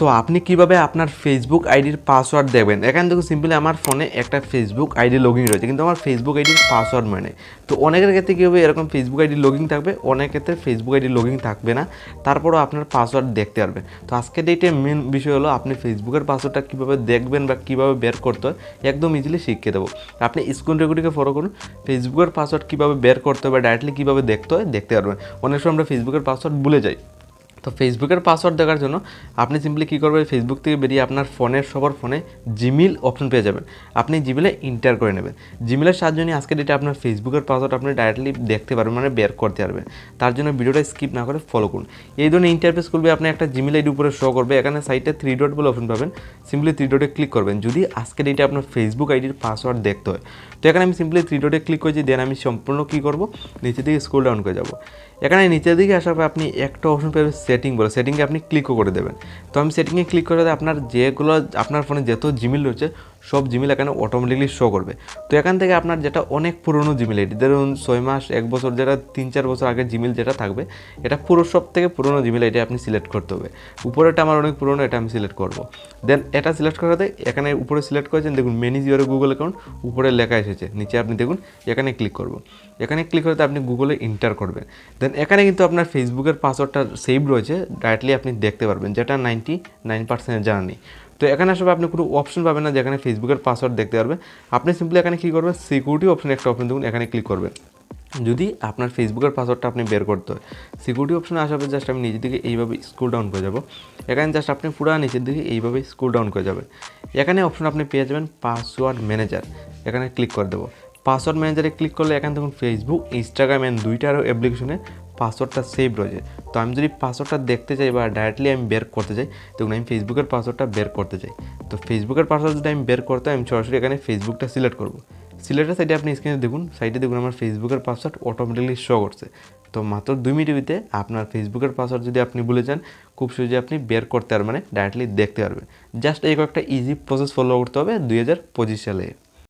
So আপনি কীভাবে আপনার ফেসবুক আইডির পাসওয়ার্ড দেবেন এখান থেকে সিম্পলি আমার ফোনে একটা ফেসবুক আইডি লগইন রয়েছে, কিন্তু আমার ফেসবুক আইডির পাসওয়ার্ড মানে তো অনেকের ক্ষেত্রে কী হবে, এরকম ফেসবুক আইডি লগিং থাকবে, অনেক ক্ষেত্রে ফেসবুক আইডি লগিং থাকবে না, তারপরও আপনার পাসওয়ার্ড দেখতে পারবেন। তো আজকের ডেটে মেন বিষয় হলো, আপনি ফেসবুকের পাসওয়ার্ডটা কীভাবে দেখবেন বা কীভাবে বের করতে হয়, একদম ইজিলি শিখিয়ে দেবো। আপনি স্ক্রিন রেকর্ডিংকে ফলো করুন ফেসবুকের পাসওয়ার্ড কীভাবে বের করতে হবে ডাইরেক্টলি কীভাবে দেখতে হয়, দেখতে পারবেন। অনেক সময় আমরা ফেসবুকের পাসওয়ার্ড ভুলে যাই। তো ফেসবুকের পাসওয়ার্ড দেখার জন্য আপনি সিম্পলি কী করবেন? ফেসবুক থেকে বেরিয়ে আপনার ফোনের সবার ফোনে জিমেল অপশন পেয়ে যাবেন। আপনি জিমেলে ইন্টার করে নেবেন। জিমেলের সাহায্যে নিয়ে আজকে ডেটে আপনার ফেসবুকের পাসওয়ার্ড আপনি ডাইরেক্টলি দেখতে পারবেন মানে বের করতে পারবেন। তার জন্য ভিডিওটা স্কিপ না করে ফলো করুন। এই ধরনের ইন্টারফেস করবে আপনি একটা জিমেল আইডি উপরে শো করবে, এখানে সাইটে থ্রি ডট বলে অপশন পাবেন। সিম্পলি থ্রি ডটে ক্লিক করবেন। যদি আজকে ডেটে আপনার ফেসবুক আইডির পাসওয়ার্ড দেখতে হয়, তো এখানে আমি সিম্পলি থ্রি ডটে ক্লিক করেছি দেন আমি সম্পূর্ণ কী করব? নিচে দিকে স্ক্রল ডাউন করে যাব। এখানে নিচের দিকে আসার পর আপনি একটা অপশন পাবেন সেটিং বলে সেটিংয়ে আপনি ক্লিকও করে দেবেন। তো আমি সেটিংয়ে ক্লিক করে আপনার যেগুলো, আপনার ফোনে যত জিমেল রয়েছে সব জিমেল এখানে অটোমেটিকলি শো করবে। তো এখান থেকে আপনার যেটা অনেক পুরনো জিমেল এটি, ধরুন ছয় মাস, এক বছর যেটা, তিন চার বছর আগে জিমেল যেটা থাকবে, এটা পুরো সব থেকে পুরনো জিমেল এটা আপনি সিলেক্ট করতে হবে। উপরেটা আমার অনেক পুরনো, এটা আমি সিলেক্ট করব। দেন এটা সিলেক্ট করাতে এখানে উপরে সিলেক্ট করেছেন, দেখুন ম্যানেজ ইউর গুগল অ্যাকাউন্ট উপরে লেখা এসেছে, নিচে আপনি দেখুন, এখানে ক্লিক করব। এখানে ক্লিক করতে আপনি গুগলে ইন্টার করবেন। দেন এখানে কিন্তু আপনার ফেসবুকের পাসওয়ার্ডটা সেভ রয়েছে ডাইরেক্টলি আপনি দেখতে পারবেন, যেটা নাইনটি নাইন পার্সেন্ট জানা নেই তো এখানে আসলে আপনি কোনো অপশন পাবেন না যেখানে ফেসবুকের পাসওয়ার্ড দেখতে পারবেন। আপনি সিম্পলি এখানে কী করবেন? সিকিউরিটি অপশন একটা অপশন দেখুন, এখানে ক্লিক করবেন। যদি আপনার ফেসবুকের পাসওয়ার্ডটা আপনি বের করতে হয় সিকিউরিটি অপশনে আসার জাস্ট আমি নিচের দিকে এইভাবে স্কুল ডাউন করে যাব। এখানে জাস্ট আপনি পুরো নিচের দিকে এইভাবে স্কুল ডাউন করে যাবেন। এখানে অপশন আপনি পেয়ে যাবেন পাসওয়ার্ড ম্যানেজার এখানে ক্লিক করে দেবো। পাসওয়ার্ড ম্যানেজারে ক্লিক করলে এখানে দেখুন ফেসবুক ইনস্টাগ্রাম অ্যান্ড দুইটার অ্যাপ্লিকেশনে পাসওয়ার্ডটা সেভ রয়েছে তো আমি যদি পাসওয়ার্ডটা দেখতে চাই বা ডাইরেক্টলি আমি বের করতে চাই তখন আমি ফেসবুকের পাসওয়ার্ডটা বের করতে চাই। তো ফেসবুকের পাসওয়ার্ড যদি আমি বের করতে আমি সরাসরি এখানে ফেসবুকটা সিলেক্ট করব। সিলেক্টের সাইডে আপনি স্ক্রিনে দেখুন সাইডে দেখুন আমার ফেসবুকের পাসওয়ার্ড অটোমেটিকলি শো করছে। তো মাত্র দুই ভিতরে আপনার ফেসবুকের পাসওয়ার্ড যদি আপনি ভুলে যান, খুব সহজে আপনি বের করতে পারবেন মানে ডাইরেক্টলি দেখতে পারবেন। জাস্ট এই কয়েকটা ইজি প্রসেস ফলো করতে হবে দুই হাজার পঁচিশ সালে।